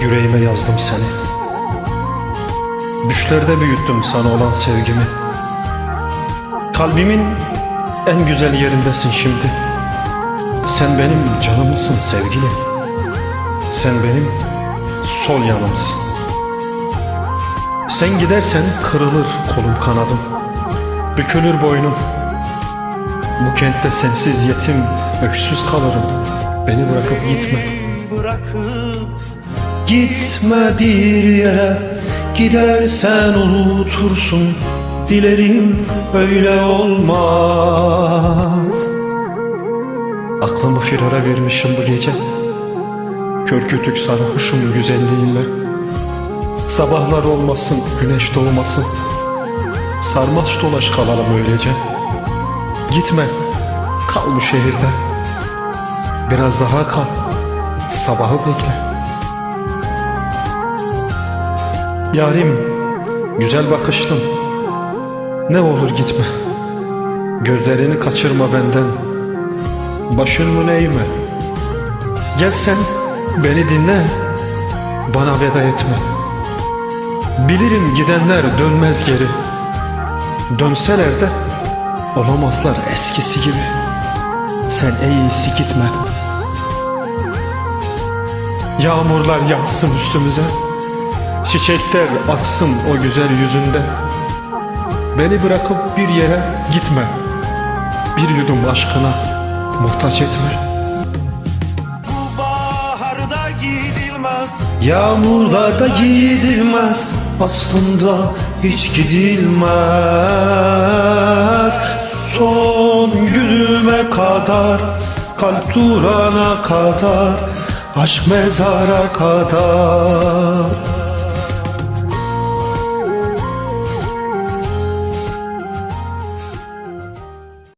Yüreğime yazdım seni. Düşlerde büyüttüm sana olan sevgimi. Kalbimin en güzel yerindesin şimdi. Sen benim canımsın sevgili Sen benim sol yanımsın. Sen gidersen kırılır kolum kanadım. Bükülür boynum. Bu kentte sensiz yetim öksüz kalırım. Beni bırakıp gitme. Bırakıp Gitme bir yere Gidersen unutursun. Dilerim öyle olmaz. Aklımı firara vermişim bu gece. Kör kütük sarhoşum güzelliğinle. Sabahlar olmasın güneş doğmasın. Sarmaş dolaş kalalım öylece. Gitme kal bu şehirde. Biraz daha kal Sabahı bekle Yarim, güzel bakışlım. Ne olur gitme. Gözlerini kaçırma benden. Başını eğme. Gel sen beni dinle. Bana veda etme. Bilirim gidenler dönmez geri. Dönseler de olamazlar eskisi gibi. Sen en iyisi gitme. Yağmurlar yağsın üstümüze. Çiçekler açsın o güzel yüzünde. Beni bırakıp bir yere gitme. Bir yudum aşkına muhtaç etme. Bu baharda gidilmez. Yağmurlarda gidilmez. Aslında hiç gidilmez. Son günüme kadar Kalp durana kadar Aşk mezara kadar